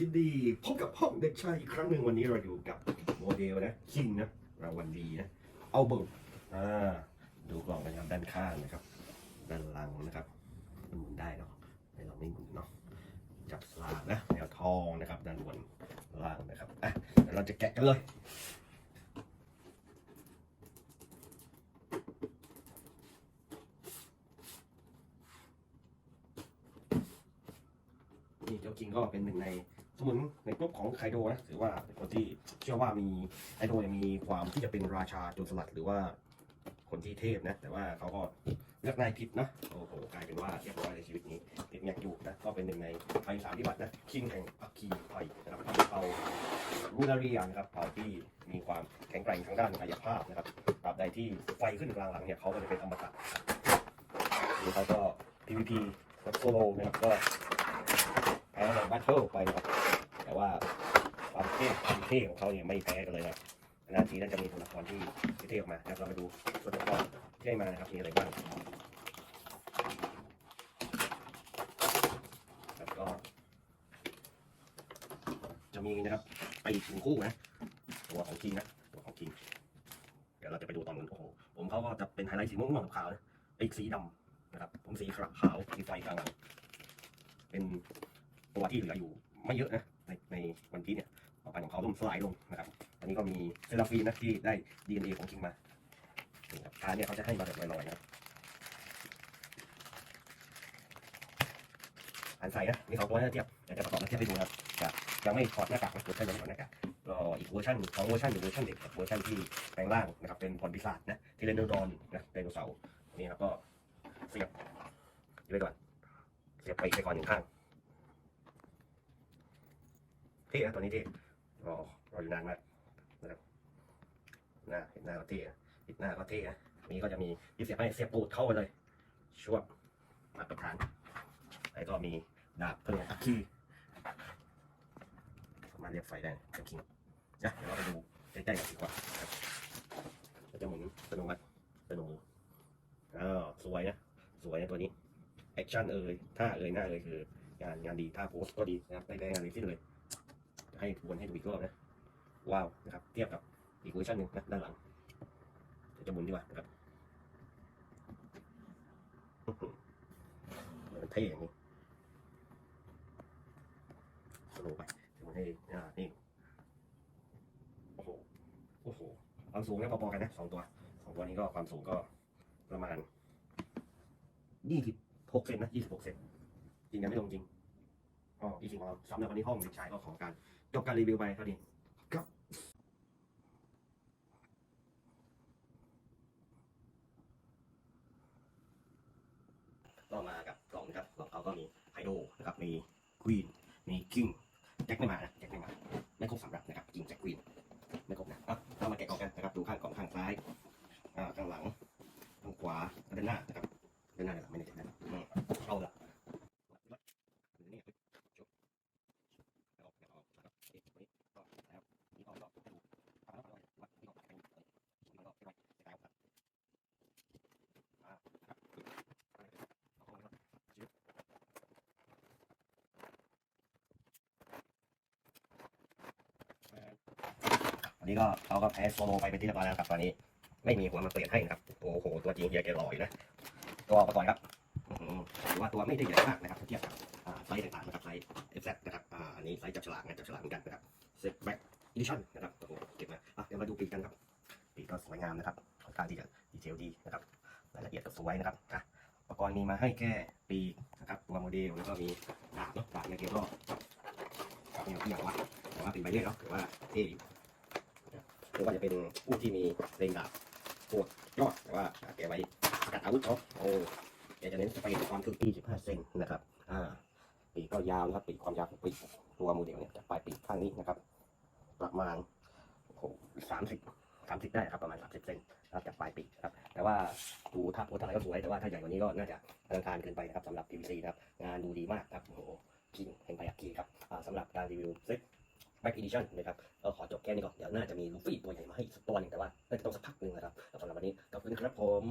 ยินดีพบกับห้องเด็กชายอีกครั้งหนึ่งวันนี้เราอยู่กับโมเดลนะคิงนะรางวัลดีนะเอาเบิร์อ่าดูกล่องกันครับด้านข้างนะครับ ด้านหลังนะครับมันหมุนได้เนาะให้เราไม่หมุนเนาะจับสลากนะแนวทองนะครับ ด้านบนล่างนะครับอะเดี๋ยวเราจะแกะกันเลยนี่เจ้าคิงก็เป็นหนึ่งใน สมุนในกลุ่มของไคโดนะถือว่าเป็นคนที่เชื่อว่ามีไคโดเนี่ยมีความที่จะเป็นราชาโจรสลัดหรือว่าคนที่เทพนะ แต่ว่าเขาก็เลือกนายผิดนะโอ้โหกลายเป็นว่าเรียบร้อยในชีวิตนี้ติดแงกอยู่นะก็เป็นหนึ่งในไพสามพิบัตนะคิงแห่งอัคคีไพนะครับเอารูนารียนะครับเผ่าที่มีความแข็งแกร่งทางด้านกายภาพนะครับตราบใดที่ไฟขึ้นกลางหลังเนี่ยเขาก็จะเป็นอมตะหรือเขาก็ PVP กับโซโลนะครับก็ แพ้ในบัตเทิลไปนะครับแต่ว่าความเท่ความเท่ของเขาเนี่ยไม่แพ้กันเลยนะครับนาทีน่าจะมีตัวละครที่เท่ออกมาครับเรามาดูตัวละครที่ได้มานะครับมีอะไรบ้างแล้วก็จะมีนะครับไปอีกหนึ่งคู่นะตัวของคิงนะตัวของคิงเดี๋ยวเราจะไปดูตอนนู้นโอ้โหผมเขาก็จะเป็นไฮไลท์สีม่วงๆขาวนะปีกสีดำนะครับผมสีขาวขาวมีไฟกลางหลังเป็น ตัวที่เหลืออยู่ไม่เยอะนะในในวันที่เนี่ยต่อไปของเขาล่มสลายลงนะครับอันนี้ก็มีเซราฟีนนะที่ได้ DNA ของคิงมานี่ครับการเนี่ยเขาจะให้มาแบบลอยๆนะครับอันใส่นะมีสองตัวให้เทียบเดี๋ยวจะประกอบมาเทียบให้ดูนะครับจะยังไม่ถอดหน้ากากนะเวอร์ชันยังไม่ถอดหน้ากากก็อีกเวอร์ชันสองเวอร์ชันหนึ่งเวอร์ชันเด็กกับเวอร์ชันที่แปลงร่างนะครับเป็นพรปีศาจนะเทเลโนดอนนะไดโนเสาร์นี่ครับก็เสียบยู่ไปก่อนเสียบไปไปก่อนหนึ่งข้าง เท่นะตัวนี้เท่รอรออยู่นานมากนะครับหน้าเห็นหน้าก็เท่นะปิดหน้าก็เท่นะอันนี้ก็จะมีที่เสียบให้เสียบตูดเข้าไปเลยช่วงมาตรฐานแล้วก็มีดาบเพิ่มอัคคีสามารถเรียกไฟได้จะคิงนะเดี๋ยวเราไปดูใกล้ๆกันดีกว่าครับก็จะหมุนสนุกมัดสนุกอ้าวสวยนะสวยนะตัวนี้แอคชั่นเอ่ยท่าเอ่ยหน้าเอ่ยคืองานงานดีท่าโพสก็ดีนะครับได้งานเลยที่เลย ให้ทวนให้ดูอีกรอบนะว้าวนะครับ เทียบกับอีกเวอร์ชันหนึ่งนะด้านหลังจะหมุนดีกว่านะครับมันเท่อย่างนี้สโลไปจะหมุนให้อ่านี่โอ้โหโอ้โหความสูงเนี่ยพอๆกันนะสองตัวสองตัวนี้ก็ความสูงก็ประมาณยี่สิบหกเซนนะยี่สิบหกเซนจริงกันไม่ลงจริง อ๋ออีกสิ่งของเราสำหรับวันนี้ห้องเด็กชายก็ขอการจบการรีวิวไปเท่านี้ครับก็มากับกล่องนะครับกล่องเขาก็มีไฮโดนะครับมีควีนมีคิงแจ็คไม่มานะแจ็คไม่มาไม่ครบสำหรับนะครับคิงแจ็คควีนไม่ครบนะอะเรามาแกะกล่องกันนะครับดูข้างกล่องข้างซ้ายอ่าข้างหลังข้างขวาด้านหน้านะครับด้านหน้าเนี่ยไม่ได้แกะนะอืมเอาละนี่จบเอาแกะออกนะครับเอ๊ะไว้ก็แล้ว นี่ก็รอบดูเอาแล้วเอาวัดนี่ก็เป็นนี่ก็เป็นไปครับอ่าครับเอาครับจิ๊บ อันนี้ก็เขาก็แพ้โซโลไปเป็นที่เรียบร้อยแล้วครับตอนนี้ ไม่มีหัวมาเปลี่ยนให้นะครับโอ้โหตัวจริงเฮียแกหล่อยนะตัวอุปกรณ์ครับถือว่าตัวไม่ได้ใหญ่มากนะครับเทียบกับอ่าไซส์ต่างๆนะครับไซส์ FZ นะครับอ่าอันนี้ไซส์จับฉลากนะจับฉลากเหมือนกันนะครับเซ็ตแบ็กอีดิชั่นนะครับโอ้โหเก็บมาอะเดี๋ยวมาดูปีกกันครับปีกก็สวยงามนะครับค่อนข้างที่จะดีเทลดีนะครับรายละเอียดก็สวยนะครับอะอุปกรณ์มีมาให้แค่ปีกนะครับตัวโมเดลแล้วก็มีดาบเนาะดาบในเกมก็ไม่เอาที่อย่างว่าแต่ว่าเป็นใบเล่เนาะถือว่าเท่อยู่หรือว่าจะเป็นผู้ที่มีเลงดาบปวดยอด แกไว้สกัดอาวุธเขาโอ้แกจะเน้นสไปร์ความถึงที่15เซนนะครับอ่าปีกก็ยาวนะครับปีกความยาวของปีกตัวโมเดลเนี่ยจากปลายปีกข้างนี้นะครับ ประมาณโอ้โหสามสิบสามสิบได้ครับประมาณสามสิบเซนนะครับจากปลายปีกครับ แต่ว่าดูถ้าโพสอะไรก็สวยแต่ว่าถ้าใหญ่กว่านี้ก็น่าจะอลังการเกินไปนะครับสำหรับ PVC นะครับงานดูดีมากครับโอ้โหคิงแห่งพยัคคีครับสำหรับการรีวิวเซ็ต แบ็กอีดิชั่นนะครับก็ขอจบแค่นี้ก่อน เดี๋ยวน่าจะมีลูฟี่ตัวใหญ่มาให้อีกสักตัวหนึงแต่ว่าน่าจะต้องสักพักหนึ่งนะครับสำหรับวันนี้ขอบคุณครับผม